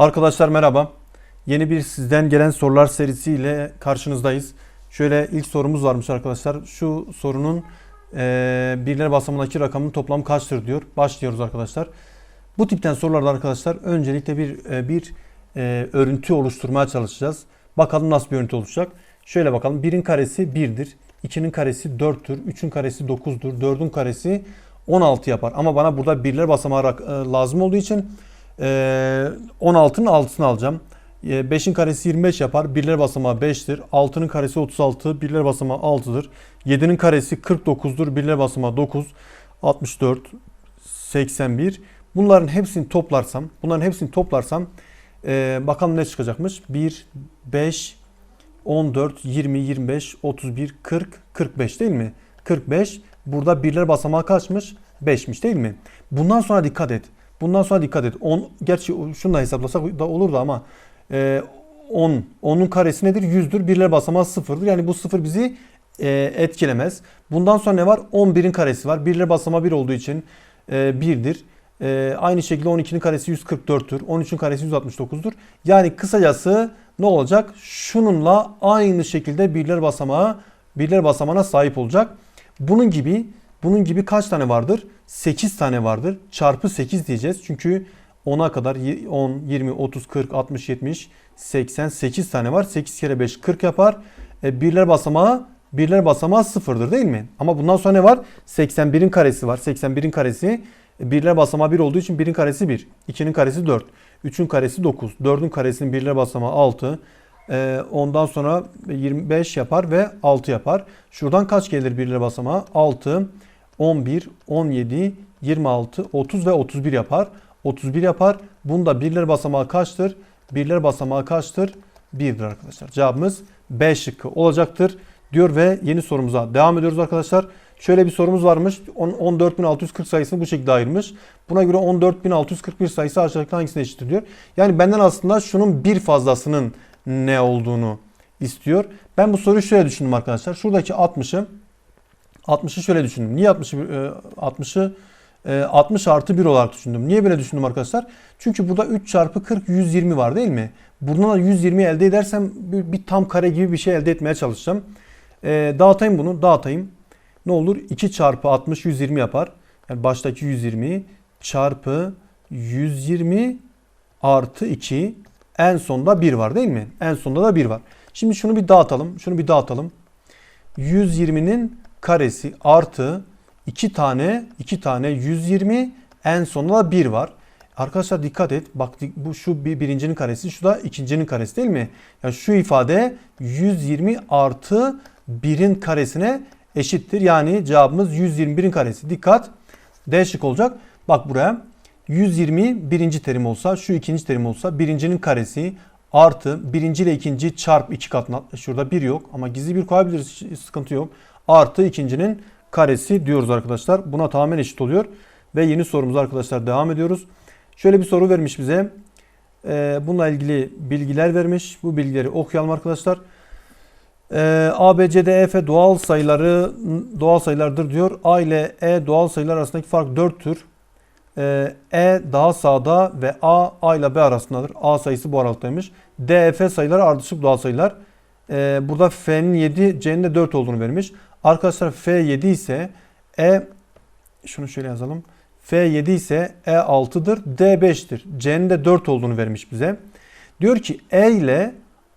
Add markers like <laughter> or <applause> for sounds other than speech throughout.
Arkadaşlar merhaba. Yeni bir sizden gelen sorular serisiyle karşınızdayız. Şöyle ilk sorumuz varmış arkadaşlar. Şu sorunun e, birler basamındaki rakamın toplamı kaçtır diyor. Başlıyoruz arkadaşlar. Bu tipten sorularda arkadaşlar öncelikle bir e, bir e, örüntü oluşturmaya çalışacağız. Bakalım nasıl bir örüntü oluşacak. Şöyle bakalım. 1'in karesi 1'dir. 2'nin karesi 4'tür. 3'ün karesi 9'dur. 4'ün karesi 16 yapar. Ama bana burada birler basamağı lazım olduğu için 16'nın 6'sını alacağım. 5'in karesi 25 yapar. Birler basamağı 5'tir. 6'nın karesi 36. Birler basamağı 6'dır. 7'nin karesi 49'dur. Birler basamağı 9. 64. 81. Bunların hepsini toplarsam, bunların hepsini toplarsam e, bakalım ne çıkacakmış. 1, 5, 14, 20, 25, 31, 40, 45 değil mi? 45. Burada birler basamağı kaçmış? 5'miş değil mi? Bundan sonra dikkat et. Bundan sonra dikkat et. 10, gerçi şunu da hesaplasak da olurdu ama e, 10, 10'un karesi nedir? 100'dür. Birler basamağı 0'dır. Yani bu 0 bizi e, etkilemez. Bundan sonra ne var? 11'in karesi var. Birler basamağı 1 olduğu için e, 1'dir. E, aynı şekilde 12'nin karesi 144'tür. 13'ün karesi 169'dur. Yani kısacası ne olacak? Şununla aynı şekilde birler basamağı birler basamağına sahip olacak. Bunun gibi bunun gibi kaç tane vardır? 8 tane vardır. Çarpı 8 diyeceğiz. Çünkü 10'a kadar 10, 20, 30, 40, 60, 70, 80, 8 tane var. 8 kere 5 40 yapar. E, birler basamağı birler basamağı sıfırdır değil mi? Ama bundan sonra ne var? 81'in karesi var. 81'in karesi e, birler basamağı 1 olduğu için 1'in karesi 1. 2'nin karesi 4. 3'ün karesi 9. 4'ün karesinin birler basamağı 6. E, ondan sonra 25 yapar ve 6 yapar. Şuradan kaç gelir birler basamağı? 6, 11, 17, 26, 30 ve 31 yapar. 31 yapar. Bunda birler basamağı kaçtır? Birler basamağı kaçtır? 1'dir arkadaşlar. Cevabımız B şıkkı olacaktır diyor ve yeni sorumuza devam ediyoruz arkadaşlar. Şöyle bir sorumuz varmış. 14.640 sayısını bu şekilde ayırmış. Buna göre 14.641 sayısı aşağıdaki hangisine eşittir diyor. Yani benden aslında şunun bir fazlasının ne olduğunu istiyor. Ben bu soruyu şöyle düşündüm arkadaşlar. Şuradaki 60'ı 60'ı şöyle düşündüm. Niye 60'ı 60'ı 60 artı 1 olarak düşündüm. Niye böyle düşündüm arkadaşlar? Çünkü burada 3 çarpı 40 120 var değil mi? Buradan da 120 elde edersem bir, bir tam kare gibi bir şey elde etmeye çalışacağım. E, dağıtayım bunu. Dağıtayım. Ne olur? 2 çarpı 60 120 yapar. Yani baştaki 120 çarpı 120 artı 2 en sonda 1 var değil mi? En sonda da 1 var. Şimdi şunu bir dağıtalım. Şunu bir dağıtalım. 120'nin karesi artı 2 tane 2 tane 120 en sonunda da 1 var. Arkadaşlar dikkat et. Bak bu şu bir birincinin karesi, şu da ikincinin karesi değil mi? Yani şu ifade 120 artı 1'in karesine eşittir. Yani cevabımız 121'in karesi. Dikkat. D şık olacak. Bak buraya. 120 birinci terim olsa, şu ikinci terim olsa birincinin karesi artı birinci ile ikinci çarp iki katına şurada bir yok ama gizli bir koyabiliriz sıkıntı yok. Artı ikincinin karesi diyoruz arkadaşlar. Buna tamamen eşit oluyor. Ve yeni sorumuz arkadaşlar devam ediyoruz. Şöyle bir soru vermiş bize. Ee, bununla ilgili bilgiler vermiş. Bu bilgileri okuyalım arkadaşlar. Ee, A, B, C, D, E, F doğal sayıları doğal sayılardır diyor. A ile E doğal sayılar arasındaki fark 4'tür. Ee, e daha sağda ve A, A ile B arasındadır. A sayısı bu aralıktaymış. D, F sayıları ardışık doğal sayılar. Ee, burada F'nin 7, C'nin de 4 olduğunu vermiş. Arkadaşlar F 7 ise E şunu şöyle yazalım. F 7 ise E 6'dır. D 5'tir. C'nin de 4 olduğunu vermiş bize. Diyor ki E ile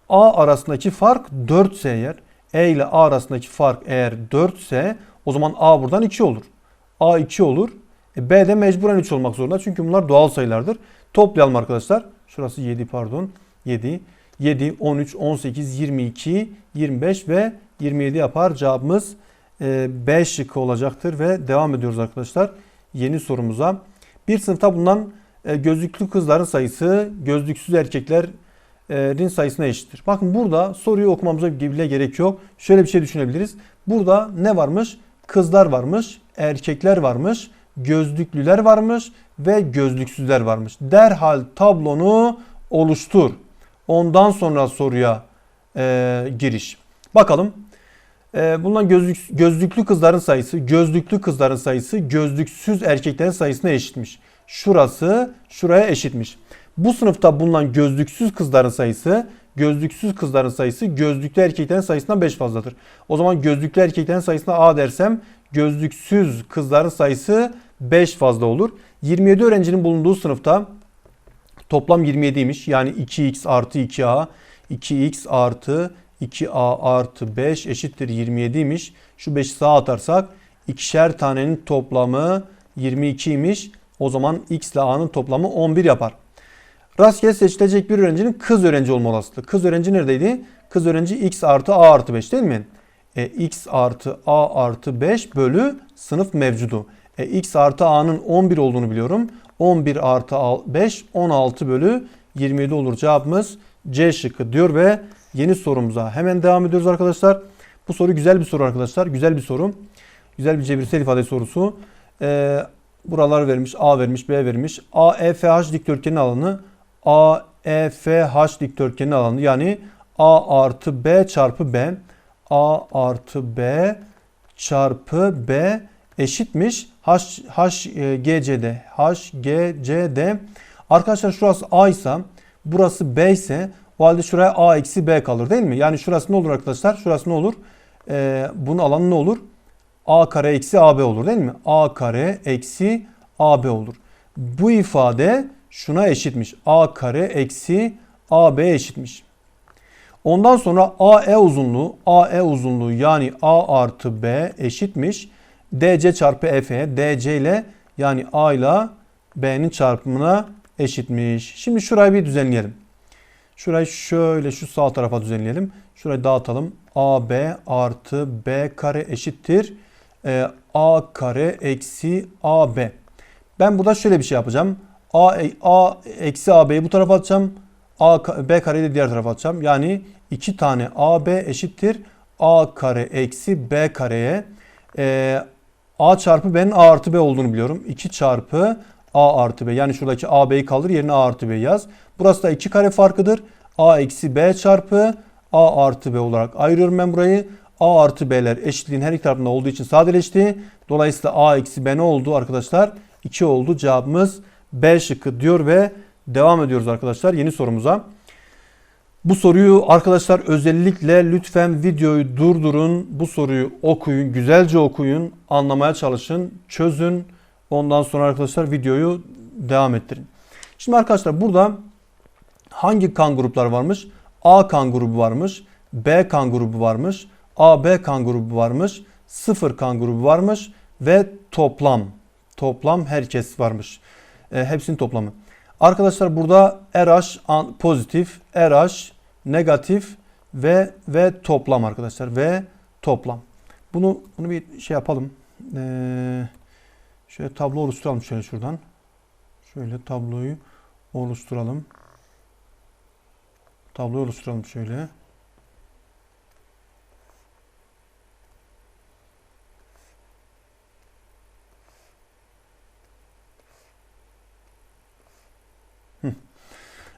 A arasındaki fark 4 ise eğer E ile A arasındaki fark eğer 4 ise o zaman A buradan 2 olur. A 2 olur. E, B de mecburen 3 olmak zorunda. Çünkü bunlar doğal sayılardır. Toplayalım arkadaşlar. Şurası 7 pardon. 7. 7, 13, 18, 22, 25 ve 27 yapar. Cevabımız e, B şıkkı olacaktır ve devam ediyoruz arkadaşlar yeni sorumuza. Bir sınıfta bulunan e, gözlüklü kızların sayısı gözlüksüz erkeklerin sayısına eşittir. Bakın burada soruyu okumamıza bile gerek yok. Şöyle bir şey düşünebiliriz. Burada ne varmış? Kızlar varmış, erkekler varmış, gözlüklüler varmış ve gözlüksüzler varmış. Derhal tablonu oluştur. Ondan sonra soruya e, giriş. Bakalım. E, bulunan gözlük, gözlüklü kızların sayısı, gözlüklü kızların sayısı gözlüksüz erkeklerin sayısına eşitmiş. Şurası şuraya eşitmiş. Bu sınıfta bulunan gözlüksüz kızların sayısı gözlüksüz kızların sayısı gözlüklü erkeklerin sayısından 5 fazladır. O zaman gözlüklü erkeklerin sayısına A dersem gözlüksüz kızların sayısı 5 fazla olur. 27 öğrencinin bulunduğu sınıfta toplam 27'ymiş. Yani 2x artı 2a 2x artı 2a artı 5 eşittir 27'ymiş. Şu 5'i sağa atarsak ikişer tanenin toplamı 22'ymiş. O zaman x ile a'nın toplamı 11 yapar. Rastgele seçilecek bir öğrencinin kız öğrenci olma olasılığı. Kız öğrenci neredeydi? Kız öğrenci x artı a artı 5 değil mi? E, x artı a artı 5 bölü sınıf mevcudu. E, x artı a'nın 11 olduğunu biliyorum. 11 artı 5 16 bölü 27 olur. Cevabımız C şıkkı diyor ve yeni sorumuza hemen devam ediyoruz arkadaşlar. Bu soru güzel bir soru arkadaşlar. Güzel bir soru. Güzel bir cebirsel ifade sorusu. Ee, buralar vermiş. A vermiş. B vermiş. A, E, F, H dikdörtgenin alanı. A, E, F, H dikdörtgenin alanı. Yani A artı B çarpı B. A artı B çarpı B eşitmiş. H, H, e, G, C'de. H, G, C'de. Arkadaşlar şurası A ise burası B ise o halde şuraya A eksi B kalır değil mi? Yani şurası ne olur arkadaşlar? Şurası ne olur? Ee, bunun alanı ne olur? A kare eksi AB olur değil mi? A kare eksi AB olur. Bu ifade şuna eşitmiş. A kare eksi AB eşitmiş. Ondan sonra AE uzunluğu, AE uzunluğu yani A artı B eşitmiş. DC çarpı EF, DC ile yani A ile B'nin çarpımına eşitmiş. Şimdi şurayı bir düzenleyelim. Şurayı şöyle şu sağ tarafa düzenleyelim. Şurayı dağıtalım. AB artı B kare eşittir. Ee, A kare eksi AB. Ben burada şöyle bir şey yapacağım. A, A eksi AB'yi bu tarafa atacağım. A, B kareyi de diğer tarafa atacağım. Yani iki tane AB eşittir. A kare eksi B kareye. Ee, A çarpı B'nin A artı B olduğunu biliyorum. 2 çarpı A artı B. Yani şuradaki AB'yi kaldır yerine A artı B yaz. Burası da 2 kare farkıdır. A eksi B çarpı A artı B olarak ayırıyorum ben burayı. A artı B'ler eşitliğin her iki tarafında olduğu için sadeleşti. Dolayısıyla A eksi B ne oldu arkadaşlar? 2 oldu. Cevabımız B şıkkı diyor ve devam ediyoruz arkadaşlar yeni sorumuza. Bu soruyu arkadaşlar özellikle lütfen videoyu durdurun. Bu soruyu okuyun. Güzelce okuyun. Anlamaya çalışın. Çözün. Ondan sonra arkadaşlar videoyu devam ettirin. Şimdi arkadaşlar burada hangi kan gruplar varmış? A kan grubu varmış. B kan grubu varmış. AB kan grubu varmış. Sıfır kan grubu varmış. Ve toplam. Toplam herkes varmış. E, hepsinin toplamı. Arkadaşlar burada RH pozitif, RH negatif ve ve toplam arkadaşlar. Ve toplam. Bunu bunu bir şey yapalım. Ee, şöyle tablo oluşturalım şöyle şuradan. Şöyle tabloyu oluşturalım. Tablo oluşturalım şöyle.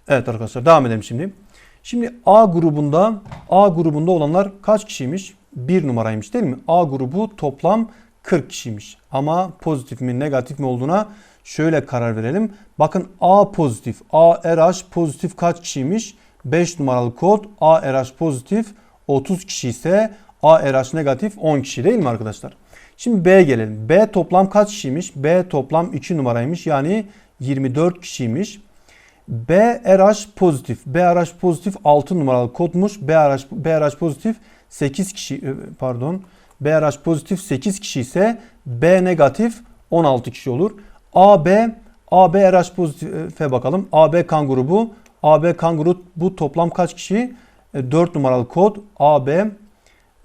Evet arkadaşlar devam edelim şimdi. Şimdi A grubunda A grubunda olanlar kaç kişiymiş? Bir numaraymış değil mi? A grubu toplam 40 kişiymiş. Ama pozitif mi negatif mi olduğuna şöyle karar verelim. Bakın A pozitif, A RH pozitif kaç kişiymiş? 5 numaralı kod A RH pozitif 30 kişi ise A RH negatif 10 kişi değil mi arkadaşlar? Şimdi B'ye gelelim. B toplam kaç kişiymiş? B toplam 2 numaraymış. Yani 24 kişiymiş. BRH pozitif. BRH pozitif 6 numaralı kodmuş. BRH, BRH pozitif 8 kişi e, pardon. BRH pozitif 8 kişi ise B negatif 16 kişi olur. AB AB RH pozitife bakalım. AB kan grubu. AB kan grubu bu toplam kaç kişi? 4 e, numaralı kod. AB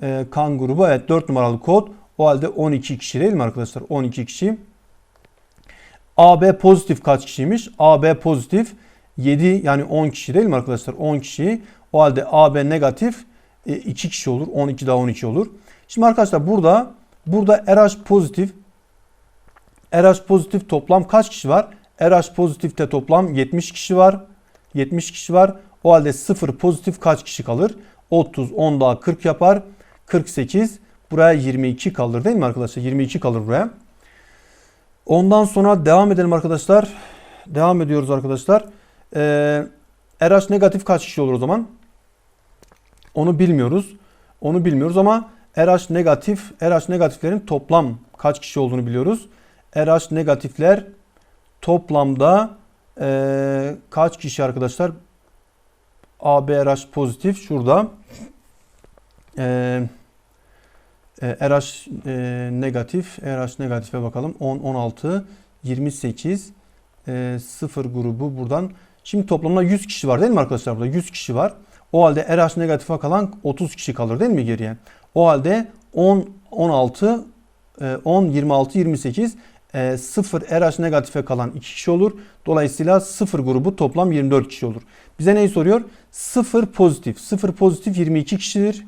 e, kan grubu evet 4 numaralı kod. O halde 12 kişi değil mi arkadaşlar? 12 kişi. AB pozitif kaç kişiymiş? AB pozitif 7 yani 10 kişi değil mi arkadaşlar? 10 kişi. O halde AB negatif 2 e, kişi olur. 12 daha 12 olur. Şimdi arkadaşlar burada burada RH pozitif RH pozitif toplam kaç kişi var? RH pozitifte toplam 70 kişi var. 70 kişi var. O halde 0 pozitif kaç kişi kalır? 30, 10 daha 40 yapar. 48. Buraya 22 kalır değil mi arkadaşlar? 22 kalır buraya. Ondan sonra devam edelim arkadaşlar. Devam ediyoruz arkadaşlar. Ee, RH negatif kaç kişi olur o zaman? Onu bilmiyoruz. Onu bilmiyoruz ama RH negatif, RH negatiflerin toplam kaç kişi olduğunu biliyoruz. RH negatifler toplamda ee, kaç kişi arkadaşlar? ABRH pozitif şurada. Ee, e, RH e, negatif, RH negatife bakalım. 10, 16, 28, e, 0 grubu buradan. Şimdi toplamda 100 kişi var değil mi arkadaşlar burada? 100 kişi var. O halde RH negatife kalan 30 kişi kalır değil mi geriye? O halde 10, 16, e, 10, 26, 28, e, 0 RH negatife kalan 2 kişi olur. Dolayısıyla 0 grubu toplam 24 kişi olur. Bize neyi soruyor? 0 pozitif. 0 pozitif 22 kişidir.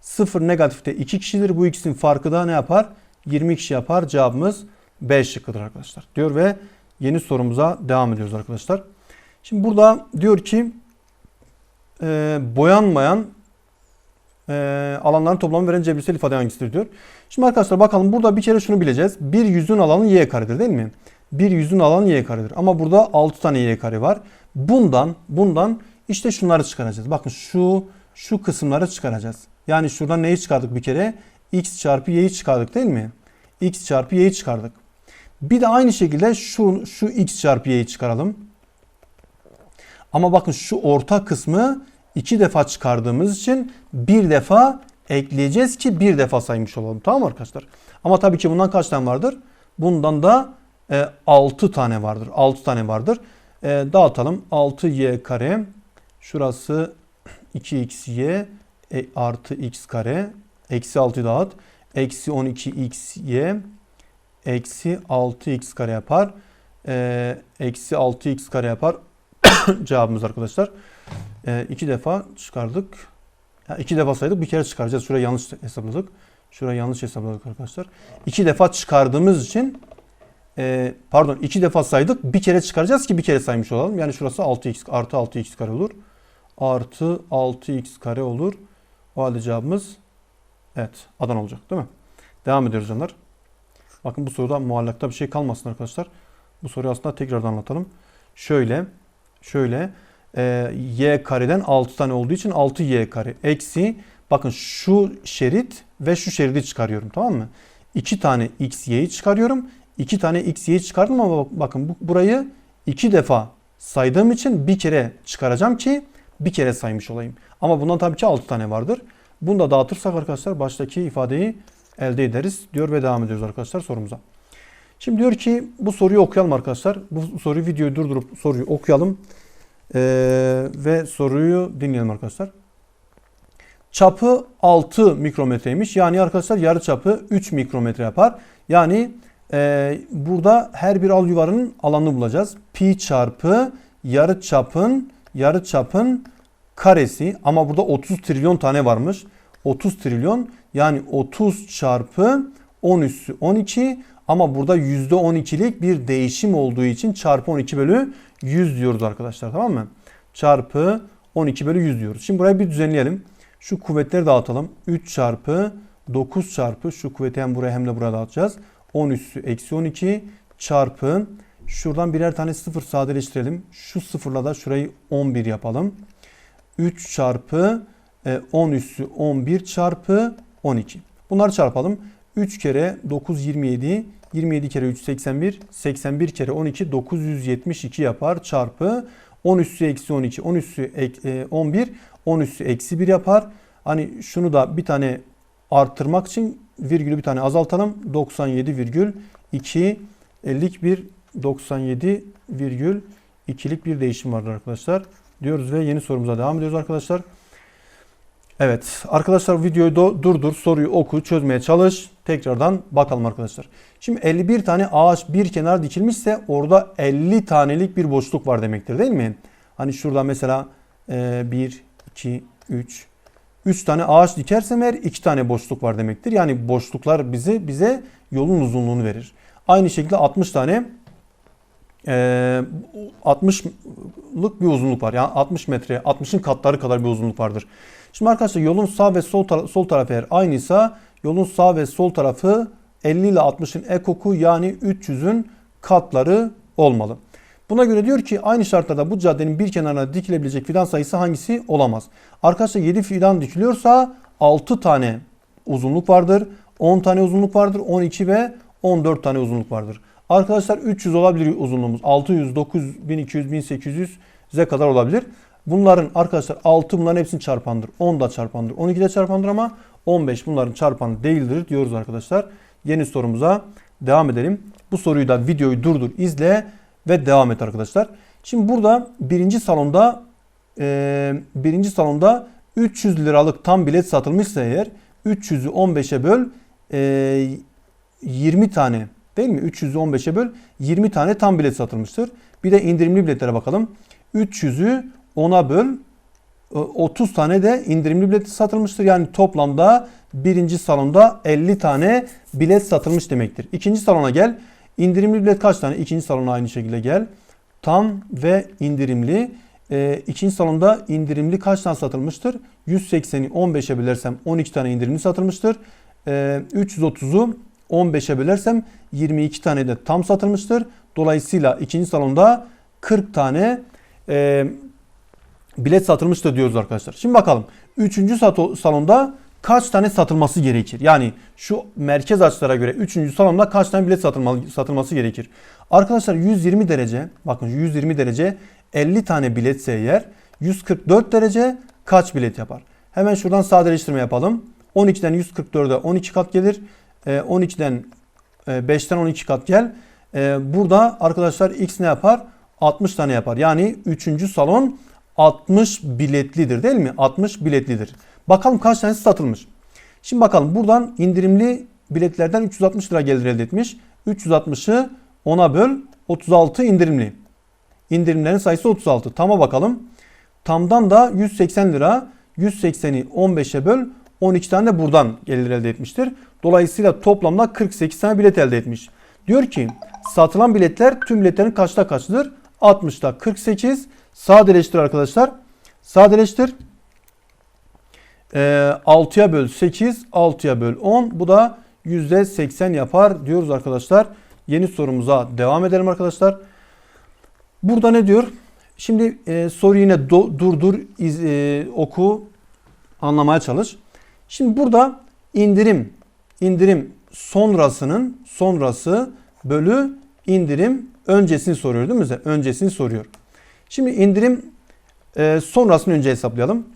0 negatifte 2 kişidir. Bu ikisinin farkı da ne yapar? 20 kişi yapar. Cevabımız B şıkkıdır arkadaşlar. Diyor ve yeni sorumuza devam ediyoruz arkadaşlar. Şimdi burada diyor ki e, boyanmayan e, alanların toplamı veren cebirsel ifade hangisidir diyor. Şimdi arkadaşlar bakalım burada bir kere şunu bileceğiz. Bir yüzün alanı y karedir değil mi? Bir yüzün alanı y karedir. Ama burada 6 tane y kare var. Bundan bundan işte şunları çıkaracağız. Bakın şu şu kısımları çıkaracağız. Yani şuradan neyi çıkardık bir kere? x çarpı y'yi çıkardık değil mi? x çarpı y'yi çıkardık. Bir de aynı şekilde şu, şu x çarpı y'yi çıkaralım. Ama bakın şu orta kısmı iki defa çıkardığımız için bir defa ekleyeceğiz ki bir defa saymış olalım. Tamam mı arkadaşlar? Ama tabii ki bundan kaç tane vardır? Bundan da e, 6 tane vardır. 6 tane vardır. E, dağıtalım. 6y kare. Şurası 2xy e, artı x kare. Eksi 6'yı dağıt. Eksi 12xy eksi 6x kare yapar. E, eksi 6x kare yapar. <coughs> Cevabımız arkadaşlar. E, iki defa çıkardık. Ya iki defa saydık. Bir kere çıkaracağız. Şurayı yanlış hesapladık. Şurayı yanlış hesapladık arkadaşlar. İki defa çıkardığımız için e, pardon iki defa saydık. Bir kere çıkaracağız ki bir kere saymış olalım. Yani şurası 6x artı 6x kare olur. Artı 6x kare olur. O halde cevabımız evet Adana olacak değil mi? Devam ediyoruz canlar. Bakın bu soruda muallakta bir şey kalmasın arkadaşlar. Bu soruyu aslında tekrardan anlatalım. Şöyle şöyle e, y kareden 6 tane olduğu için 6y kare eksi bakın şu şerit ve şu şeridi çıkarıyorum tamam mı? 2 tane x y'yi çıkarıyorum. 2 tane x y'yi çıkardım ama bakın bu, burayı 2 defa saydığım için bir kere çıkaracağım ki bir kere saymış olayım. Ama bundan tabii ki 6 tane vardır. Bunu da dağıtırsak arkadaşlar baştaki ifadeyi elde ederiz diyor ve devam ediyoruz arkadaşlar sorumuza. Şimdi diyor ki bu soruyu okuyalım arkadaşlar. Bu soruyu videoyu durdurup soruyu okuyalım. Ee, ve soruyu dinleyelim arkadaşlar. Çapı 6 mikrometreymiş. Yani arkadaşlar yarı çapı 3 mikrometre yapar. Yani e, burada her bir al yuvarının alanını bulacağız. Pi çarpı yarı çapın yarı çapın karesi ama burada 30 trilyon tane varmış. 30 trilyon yani 30 çarpı 10 üssü 12 ama burada %12'lik bir değişim olduğu için çarpı 12 bölü 100 diyoruz arkadaşlar tamam mı? Çarpı 12 bölü 100 diyoruz. Şimdi burayı bir düzenleyelim. Şu kuvvetleri dağıtalım. 3 çarpı 9 çarpı şu kuvveti hem buraya hem de buraya dağıtacağız. 10 üssü eksi 12 çarpı şuradan birer tane sıfır sadeleştirelim. Şu sıfırla da şurayı 11 yapalım. 3 çarpı 10 üssü 11 çarpı 12. Bunları çarpalım. 3 kere 9 27 27 kere 3 81 81 kere 12 972 yapar çarpı 10 üssü eksi 12 10 üssü 11 10 üssü eksi 1 yapar. Hani şunu da bir tane arttırmak için virgülü bir tane azaltalım. 97 virgül 2 50'lik bir 97 virgül 2'lik bir değişim vardır arkadaşlar. Diyoruz ve yeni sorumuza devam ediyoruz arkadaşlar. Evet arkadaşlar videoyu durdur soruyu oku çözmeye çalış. Tekrardan bakalım arkadaşlar. Şimdi 51 tane ağaç bir kenar dikilmişse orada 50 tanelik bir boşluk var demektir değil mi? Hani şurada mesela e, 1, 2, 3, 3 tane ağaç dikersem eğer 2 tane boşluk var demektir. Yani boşluklar bize bize yolun uzunluğunu verir. Aynı şekilde 60 tane e, 60'lık bir uzunluk var. Yani 60 metre, 60'ın katları kadar bir uzunluk vardır. Şimdi arkadaşlar yolun sağ ve sol, tara- sol tarafı eğer aynıysa yolun sağ ve sol tarafı 50 ile 60'ın ekoku yani 300'ün katları olmalı. Buna göre diyor ki aynı şartlarda bu caddenin bir kenarına dikilebilecek fidan sayısı hangisi olamaz? Arkadaşlar 7 fidan dikiliyorsa 6 tane uzunluk vardır. 10 tane uzunluk vardır. 12 ve 14 tane uzunluk vardır. Arkadaşlar 300 olabilir uzunluğumuz. 600, 900, 1200, 1800'e kadar olabilir. Bunların arkadaşlar 6 bunların hepsini çarpandır. 10 da çarpandır. 12 de çarpandır ama 15 bunların çarpanı değildir diyoruz arkadaşlar. Yeni sorumuza devam edelim. Bu soruyu da videoyu durdur, izle ve devam et arkadaşlar. Şimdi burada birinci salonda e, birinci salonda 300 liralık tam bilet satılmışsa eğer 300'ü 15'e böl e, 20 tane değil mi? 300'ü 15'e böl 20 tane tam bilet satılmıştır. Bir de indirimli biletlere bakalım. 300'ü 10'a böl e, 30 tane de indirimli bilet satılmıştır. Yani toplamda birinci salonda 50 tane bilet satılmış demektir. İkinci salona gel. İndirimli bilet kaç tane? İkinci salona aynı şekilde gel. Tam ve indirimli. E, ikinci salonda indirimli kaç tane satılmıştır? 180'i 15'e bölersem 12 tane indirimli satılmıştır. E, 330'u 15'e bölersem 22 tane de tam satılmıştır. Dolayısıyla ikinci salonda 40 tane e, bilet satılmıştır diyoruz arkadaşlar. Şimdi bakalım. Üçüncü sato- salonda kaç tane satılması gerekir? Yani şu merkez açılara göre 3. salonda kaç tane bilet satılmalı, satılması gerekir? Arkadaşlar 120 derece bakın 120 derece 50 tane biletse eğer 144 derece kaç bilet yapar? Hemen şuradan sadeleştirme yapalım. 12'den 144'e 12 kat gelir. Ee, 12'den e, 5'ten 12 kat gel. Ee, burada arkadaşlar x ne yapar? 60 tane yapar. Yani 3. salon 60 biletlidir değil mi? 60 biletlidir. Bakalım kaç tanesi satılmış. Şimdi bakalım buradan indirimli biletlerden 360 lira gelir elde etmiş. 360'ı 10'a böl 36 indirimli. İndirimlerin sayısı 36. Tama bakalım. Tamdan da 180 lira. 180'i 15'e böl 12 tane de buradan gelir elde etmiştir. Dolayısıyla toplamda 48 tane bilet elde etmiş. Diyor ki satılan biletler tüm biletlerin kaçta kaçıdır? 60'ta 48. Sadeleştir arkadaşlar. Sadeleştir. Ee, 6'ya böl 8, 6'ya böl 10. Bu da %80 yapar diyoruz arkadaşlar. Yeni sorumuza devam edelim arkadaşlar. Burada ne diyor? Şimdi e, soruyu yine do, durdur, iz, e, oku, anlamaya çalış. Şimdi burada indirim, indirim sonrasının sonrası bölü indirim öncesini soruyor değil mi? Öncesini soruyor. Şimdi indirim e, sonrasını önce hesaplayalım.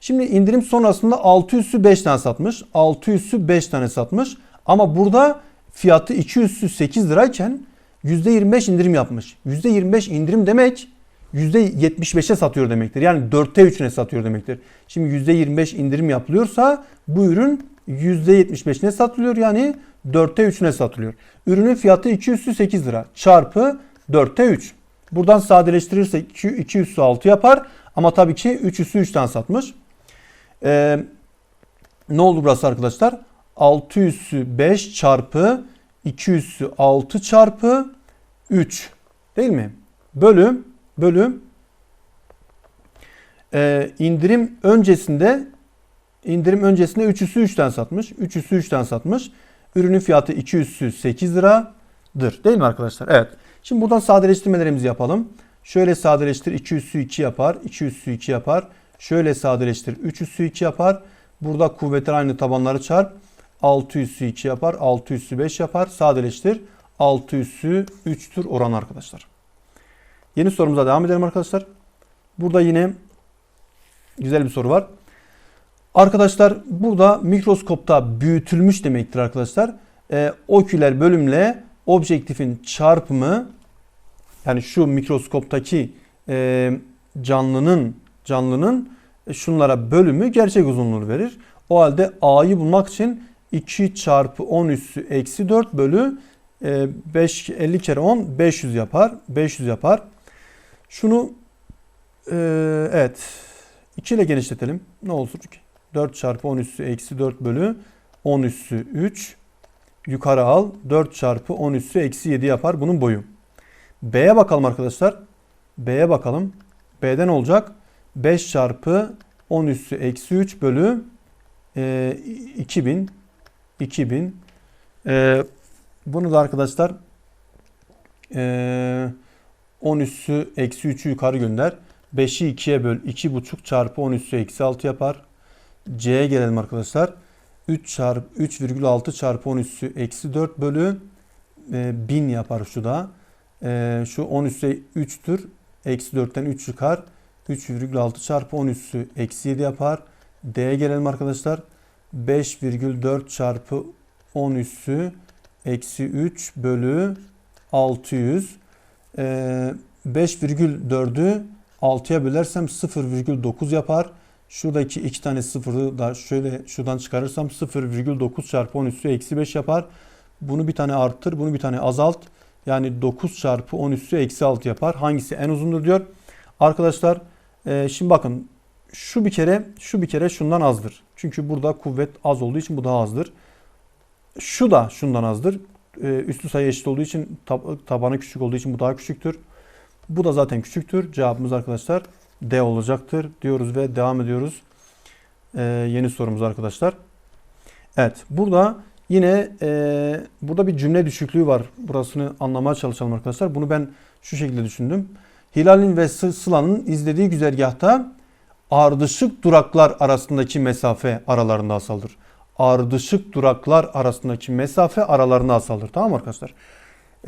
Şimdi indirim sonrasında 600'ü 5 tane satmış. 600'ü 5 tane satmış. Ama burada fiyatı 200'ü 8 lirayken %25 indirim yapmış. %25 indirim demek %75'e satıyor demektir. Yani 4'te 3'üne satıyor demektir. Şimdi %25 indirim yapılıyorsa bu ürün %75'ine satılıyor. Yani 4'te 3'üne satılıyor. Ürünün fiyatı 2 üssü 8 lira çarpı 4'te 3. Buradan sadeleştirirsek 2, 2 üssü 6 yapar. Ama tabii ki 3 üssü 3'ten satmış. Ee, ne oldu burası arkadaşlar? 6 üssü 5 çarpı 2 üssü 6 çarpı 3 değil mi? Bölüm bölüm ee, indirim öncesinde indirim öncesinde 3 üssü 3'ten satmış. 3 üssü 3'ten satmış. Ürünün fiyatı 2 üssü 8 liradır. Değil mi arkadaşlar? Evet. Şimdi buradan sadeleştirmelerimizi yapalım. Şöyle sadeleştir 2 üssü 2 yapar. 2 üssü 2 yapar. Şöyle sadeleştir 3 üssü 2 yapar. Burada kuvvetler aynı tabanları çarp. 6 üssü 2 yapar. 6 üssü 5 yapar. Sadeleştir. 6 üssü 3'tür oran arkadaşlar. Yeni sorumuza devam edelim arkadaşlar. Burada yine güzel bir soru var. Arkadaşlar burada mikroskopta büyütülmüş demektir arkadaşlar. E, oküler bölümle objektifin çarpımı yani şu mikroskoptaki e, canlının canlının şunlara bölümü gerçek uzunluğu verir. O halde A'yı bulmak için 2 çarpı 10 üssü eksi 4 bölü e, 5, 50 kere 10 500 yapar. 500 yapar. Şunu e, evet 2 ile genişletelim. Ne olur ki? 4 çarpı 10 üssü eksi 4 bölü 10 üssü 3. Yukarı al. 4 çarpı 10 üssü eksi 7 yapar bunun boyu. B'ye bakalım arkadaşlar. B'ye bakalım. B'de ne olacak? 5 çarpı 10 üssü eksi 3 bölü e, 2000. 2000. E, bunu da arkadaşlar e, 10 üssü eksi 3'ü yukarı gönder. 5'i 2'ye böl. 2,5 çarpı 10 üssü eksi 6 yapar. C'ye gelelim arkadaşlar. 3 çarpı 3,6 çarpı 10 üssü eksi 4 bölü e, 1000 yapar şu da. E, şu 10 üssü 3'tür. Eksi 4'ten 3 çıkar. 3,6 çarpı 10 üssü eksi 7 yapar. D'ye gelelim arkadaşlar. 5,4 çarpı 10 üssü eksi 3 bölü 600. Ee, 5,4'ü 6'ya bölersem 0,9 yapar. Şuradaki iki tane sıfırı da şöyle şuradan çıkarırsam 0,9 çarpı 10 üssü eksi 5 yapar. Bunu bir tane arttır, bunu bir tane azalt. Yani 9 çarpı 10 üssü eksi 6 yapar. Hangisi en uzundur diyor. Arkadaşlar e, şimdi bakın şu bir kere şu bir kere şundan azdır. Çünkü burada kuvvet az olduğu için bu daha azdır. Şu da şundan azdır. E, üstü sayı eşit olduğu için tab- tabanı küçük olduğu için bu daha küçüktür. Bu da zaten küçüktür. Cevabımız arkadaşlar D olacaktır diyoruz ve devam ediyoruz. E, yeni sorumuz arkadaşlar. Evet burada yine e, burada bir cümle düşüklüğü var. Burasını anlamaya çalışalım arkadaşlar. Bunu ben şu şekilde düşündüm. Hilal'in ve Sı- Sıla'nın izlediği güzergahta ardışık duraklar arasındaki mesafe aralarında azalır. Ardışık duraklar arasındaki mesafe aralarında azalır. Tamam mı arkadaşlar?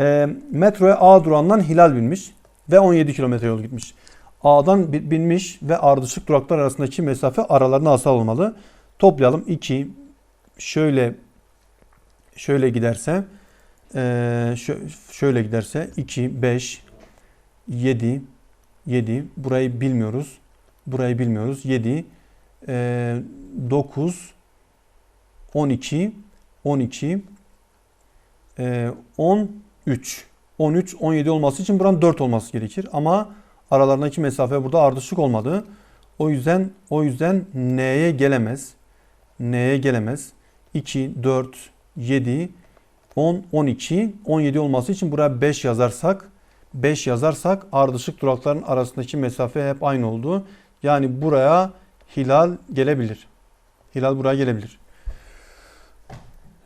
E, metroya A durağından Hilal binmiş ve 17 kilometre yol gitmiş. A'dan bi- binmiş ve ardışık duraklar arasındaki mesafe aralarında asal olmalı. Toplayalım 2 şöyle şöyle giderse e, şö- şöyle giderse 2 5 7 7 burayı bilmiyoruz. Burayı bilmiyoruz. 7 e, 9 12 12 e, 13 13 17 olması için buranın 4 olması gerekir ama aralarındaki mesafe burada ardışık olmadı. O yüzden o yüzden N'ye gelemez. N'ye gelemez. 2 4 7 10 12 17 olması için buraya 5 yazarsak 5 yazarsak ardışık durakların arasındaki mesafe hep aynı oldu. Yani buraya hilal gelebilir. Hilal buraya gelebilir.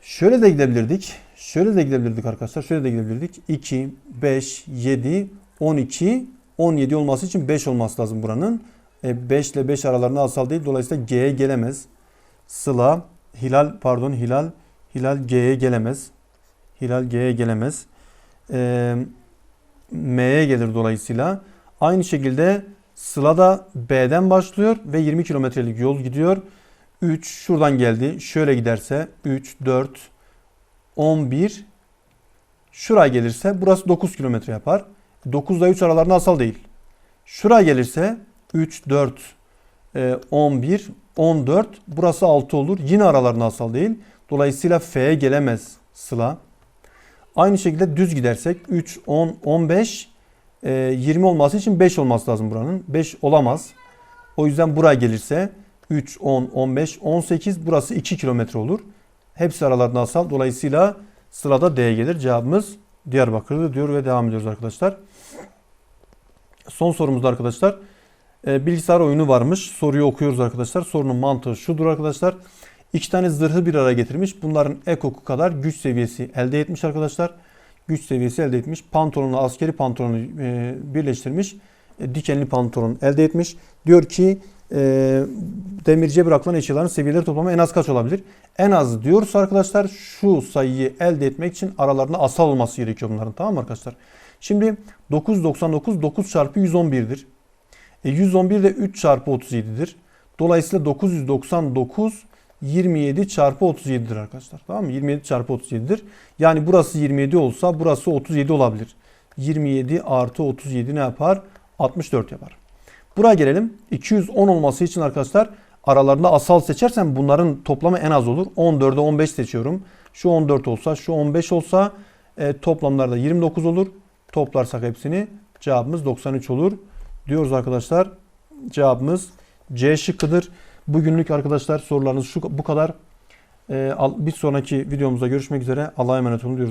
Şöyle de gidebilirdik. Şöyle de gidebilirdik arkadaşlar. Şöyle de gidebilirdik. 2, 5, 7, 12, 17 olması için 5 olması lazım buranın. E, 5 ile 5 aralarında asal değil. Dolayısıyla G'ye gelemez. Sıla, Hilal pardon Hilal, Hilal G'ye gelemez. Hilal G'ye gelemez. E, M'ye gelir dolayısıyla. Aynı şekilde Sıla da B'den başlıyor ve 20 kilometrelik yol gidiyor. 3 şuradan geldi. Şöyle giderse 3, 4, 11 şuraya gelirse burası 9 kilometre yapar. 9 ile 3 aralarında asal değil. Şuraya gelirse 3, 4, e, 11, 14 burası 6 olur. Yine aralarında asal değil. Dolayısıyla F'ye gelemez Sıla. Aynı şekilde düz gidersek 3, 10, 15, e, 20 olması için 5 olması lazım buranın. 5 olamaz. O yüzden buraya gelirse 3, 10, 15, 18 burası 2 kilometre olur. Hepsi aralarında asal. Dolayısıyla sırada D gelir. Cevabımız Diyarbakır'dır diyor ve devam ediyoruz arkadaşlar. Son sorumuzda arkadaşlar. E, bilgisayar oyunu varmış. Soruyu okuyoruz arkadaşlar. Sorunun mantığı şudur arkadaşlar. İki tane zırhı bir araya getirmiş. Bunların ekoku kadar güç seviyesi elde etmiş arkadaşlar. Güç seviyesi elde etmiş. Pantolonla askeri pantolonu e, birleştirmiş. E, dikenli pantolon elde etmiş. Diyor ki e, demirciye bırakılan eşyaların seviyeleri toplamı en az kaç olabilir? En az diyorsa arkadaşlar şu sayıyı elde etmek için aralarında asal olması gerekiyor bunların tamam mı arkadaşlar? Şimdi 999 9 çarpı 111'dir. E, 111 de 3 çarpı 37'dir. Dolayısıyla 999 27 çarpı 37'dir arkadaşlar. Tamam mı? 27 çarpı 37'dir. Yani burası 27 olsa burası 37 olabilir. 27 artı 37 ne yapar? 64 yapar. Buraya gelelim. 210 olması için arkadaşlar aralarında asal seçersem bunların toplamı en az olur. 14'e 15 seçiyorum. Şu 14 olsa şu 15 olsa e, toplamlarda 29 olur. Toplarsak hepsini cevabımız 93 olur. Diyoruz arkadaşlar. Cevabımız C şıkkıdır. Bugünlük arkadaşlar sorularınız şu bu kadar. E, al- bir sonraki videomuzda görüşmek üzere. Allah'a emanet olun diyoruz.